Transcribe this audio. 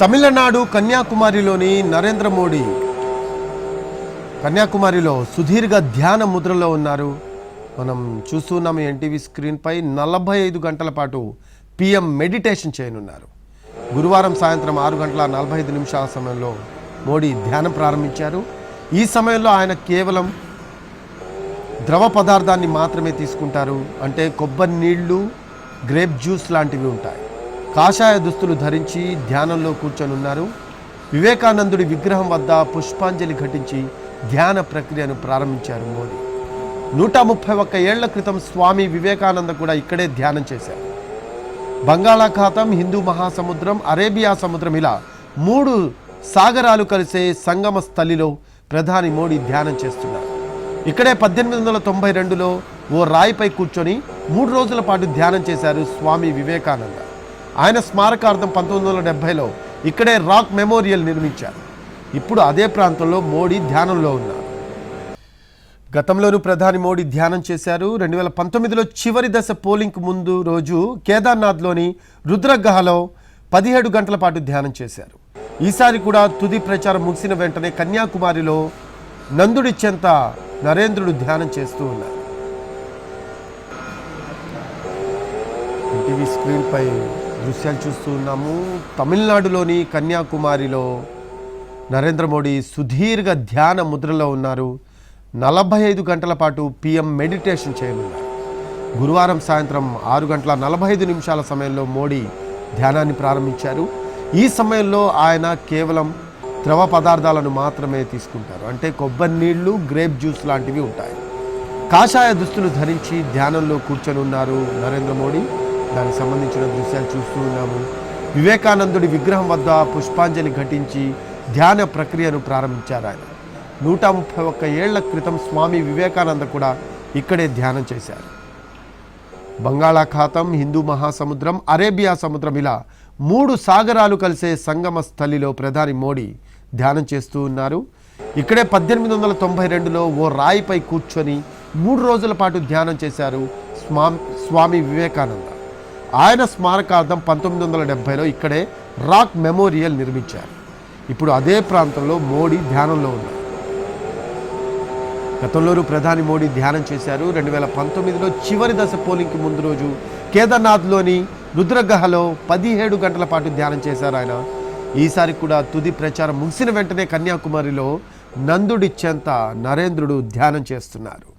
తమిళనాడు కన్యాకుమారిలోని నరేంద్ర మోడీ. కన్యాకుమారిలో సుదీర్ఘ ధ్యాన ముద్రలో ఉన్నారు. మనం చూస్తున్నాం ఎన్టీవీ స్క్రీన్పై నలభై ఐదు గంటల పాటు పిఎం మెడిటేషన్ చేయనున్నారు. గురువారం సాయంత్రం ఆరు గంటల నలభై ఐదు నిమిషాల సమయంలో మోడీ ధ్యానం ప్రారంభించారు. ఈ సమయంలో ఆయన కేవలం ద్రవ పదార్థాన్ని మాత్రమే తీసుకుంటారు. అంటే కొబ్బరి నీళ్ళు గ్రేప్ జ్యూస్ లాంటివి ఉంటాయి. కాషాయ దుస్తులు ధరించి ధ్యానంలో కూర్చొనున్నారు. వివేకానందుడి విగ్రహం వద్ద పుష్పాంజలి ఘటించి ధ్యాన ప్రక్రియను ప్రారంభించారు మోడీ నూట ముప్పై ఒక్క ఏళ్ళ క్రితం స్వామి వివేకానంద కూడా ఇక్కడే ధ్యానం చేశారు. బంగాళాఖాతం హిందూ మహాసముద్రం అరేబియా సముద్రం ఇలా మూడు సాగరాలు కలిసే సంగమ స్థలిలో ప్రధాని మోడీ ధ్యానం చేస్తున్నారు. ఇక్కడే పద్దెనిమిది వందల తొంభై రెండులో ఓ రాయిపై కూర్చొని మూడు రోజుల పాటు ధ్యానం చేశారు స్వామి వివేకానంద. ఆయన స్మారకార్థం పంతొమ్మిది వందల డెబ్బైలో ఇక్కడే రాక్ మెమోరియల్ నిర్మించారు. ఇప్పుడు అదే ప్రాంతంలో మోడీ ధ్యానంలో ఉన్నారు. గతంలోనూ ప్రధాని మోడీ ధ్యానం చేశారు. రెండు వేల పంతొమ్మిదిలో చివరి దశ పోలింగ్కు ముందు రోజు కేదార్నాథ్లోని రుద్రగహలో పదిహేడు గంటల పాటు ధ్యానం చేశారు. ఈసారి కూడా తుది ప్రచారం ముగిసిన వెంటనే కన్యాకుమారిలో నందుడి చెంత నరేంద్రుడు ధ్యానం చేస్తూ ఉన్నారు. టీవీ స్క్రీన్పై దృశ్యాలు చూస్తూ ఉన్నాము తమిళనాడులోని కన్యాకుమారిలో నరేంద్ర మోడీ సుదీర్ఘ ధ్యాన ముద్రలో ఉన్నారు. నలభై ఐదు గంటల పాటు పిఎం మెడిటేషన్ చేయనున్నారు. గురువారం సాయంత్రం ఆరు గంటల నలభై ఐదు నిమిషాల సమయంలో మోడీ ధ్యానాన్ని ప్రారంభించారు. ఈ సమయంలో ఆయన కేవలం ద్రవ పదార్థాలను మాత్రమే తీసుకుంటారు. అంటే కొబ్బరి నీళ్ళు గ్రేప్ జ్యూస్ లాంటివి ఉంటాయి. కాషాయ దుస్తులు ధరించి ధ్యానంలో కూర్చొని ఉన్నారు నరేంద్ర మోడీ. దానికి సంబంధించిన దృశ్యాలు చూస్తూ ఉన్నాము. వివేకానందుడి విగ్రహం వద్ద పుష్పాంజలి ఘటించి ధ్యాన ప్రక్రియను ప్రారంభించారు ఆయన. నూట ముప్పై ఒక్క ఏళ్ళ క్రితం స్వామి వివేకానంద కూడా ఇక్కడే ధ్యానం చేశారు. బంగాళాఖాతం హిందూ మహాసముద్రం అరేబియా సముద్రం ఇలా మూడు సాగరాలు కలిసే సంగమ స్థలిలో ప్రధాని మోడీ ధ్యానం చేస్తూ ఉన్నారు. ఇక్కడే పద్దెనిమిది వందల తొంభై రెండులో ఓ రాయిపై కూర్చొని మూడు రోజుల పాటు ధ్యానం చేశారు స్వామి స్వామి వివేకానంద. ఆయన స్మారకార్థం పంతొమ్మిది వందల డెబ్భైలో ఇక్కడే రాక్ మెమోరియల్ నిర్మించారు. ఇప్పుడు అదే ప్రాంతంలో మోడీ ధ్యానంలో ఉన్నారు. గతంలోనూ ప్రధాని మోడీ ధ్యానం చేశారు. రెండు వేల పంతొమ్మిదిలో చివరి దశ పోలింగ్కి ముందు రోజు కేదార్నాథ్లోని రుద్రగహలో పదిహేడు గంటల పాటు ధ్యానం చేశారు ఆయన. ఈసారి కూడా తుది ప్రచారం ముగిసిన వెంటనే కన్యాకుమారిలో నందుడి చెంత నరేంద్రుడు ధ్యానం చేస్తున్నారు.